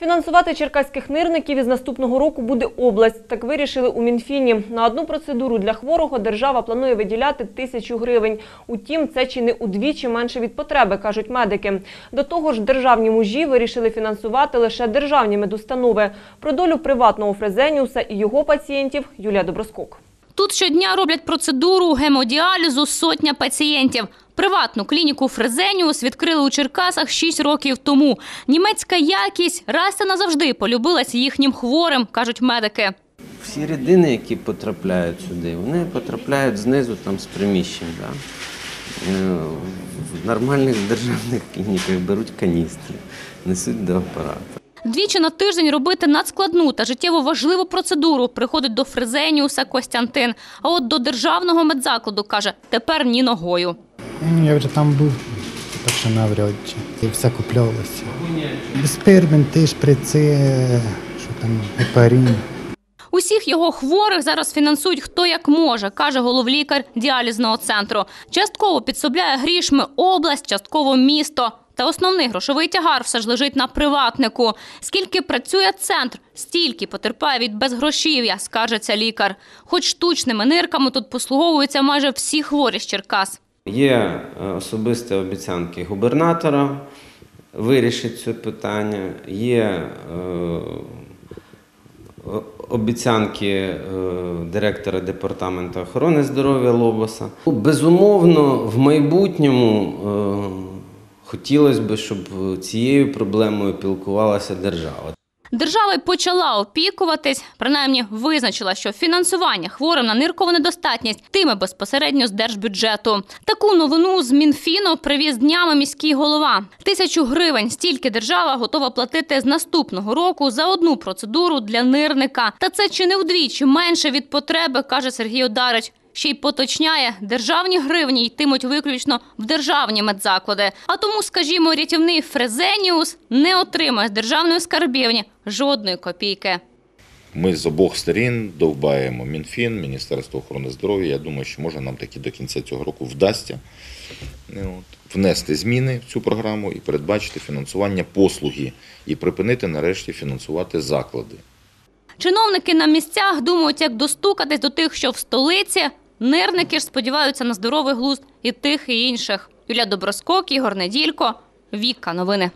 Фінансувати черкаських нирників із наступного року буде область. Так вирішили у Мінфіні. На одну процедуру для хворого держава планує виділяти тисячу гривень. Утім, це чи не удвічі менше від потреби, кажуть медики. До того ж, державні мужі вирішили фінансувати лише державні медустанови. Про долю приватного Фрезеніуса і його пацієнтів Юлія Доброскок. Тут щодня роблять процедуру гемодіалізу сотня пацієнтів. Приватну клініку Фрезеніус відкрили у Черкасах 6 років тому. Німецька якість раз та назавжди полюбилась їхнім хворим, кажуть медики. Всі рідини, які потрапляють сюди, вони потрапляють знизу там з приміщень. Да? Е, В нормальних державних клініках беруть каністри, несуть до апарату. Двічі на тиждень робити надскладну та життєво важливу процедуру приходить до Фрезеніуса Костянтин. А от до державного медзакладу каже, тепер ні ногою. Я вже там був, так що навряд чи. І все куплялося. Спирменти, шприци, що там, гепарин. Усіх його хворих зараз фінансують хто як може, каже головлікар діалізного центру. Частково підсобляє грішми область, частково місто. Та основний грошовий тягар все ж лежить на приватнику. Скільки працює центр, стільки потерпає від безгрошів'я, скаржиться лікар. Хоч штучними нирками тут послуговуються майже всі хворі з Черкас. Є е, особисті обіцянки губернатора вирішити це питання, є е, обіцянки е, директора департаменту охорони здоров'я Лобоса. Безумовно, в майбутньому хотілося б, щоб цією проблемою пілкувалася держава. Держава й почала опікуватись, принаймні визначила, що фінансування хворим на ниркову недостатність тиме безпосередньо з держбюджету. Таку новину з Мінфіну привіз днями міський голова. Тисячу гривень стільки держава готова платити з наступного року за одну процедуру для нирника. Та це чи не вдвічі менше від потреби, каже Сергій Одарич. Ще й поточняє, державні гривні йтимуть виключно в державні медзаклади. А тому, скажімо, рятівний Фрезеніус не отримає з державної скарбівні жодної копійки. Ми з обох сторін довбаємо Мінфін, Міністерство охорони здоров'я. Я думаю, що може нам таки до кінця цього року вдасться ну, внести зміни в цю програму і передбачити фінансування послуги і припинити нарешті фінансувати заклади. Чиновники на місцях думають, як достукатись до тих, що в столиці. Нирники ж сподіваються на здоровий глузд і тих, і інших. Юля Доброскок, Ігор Неділько, Віка. Новини.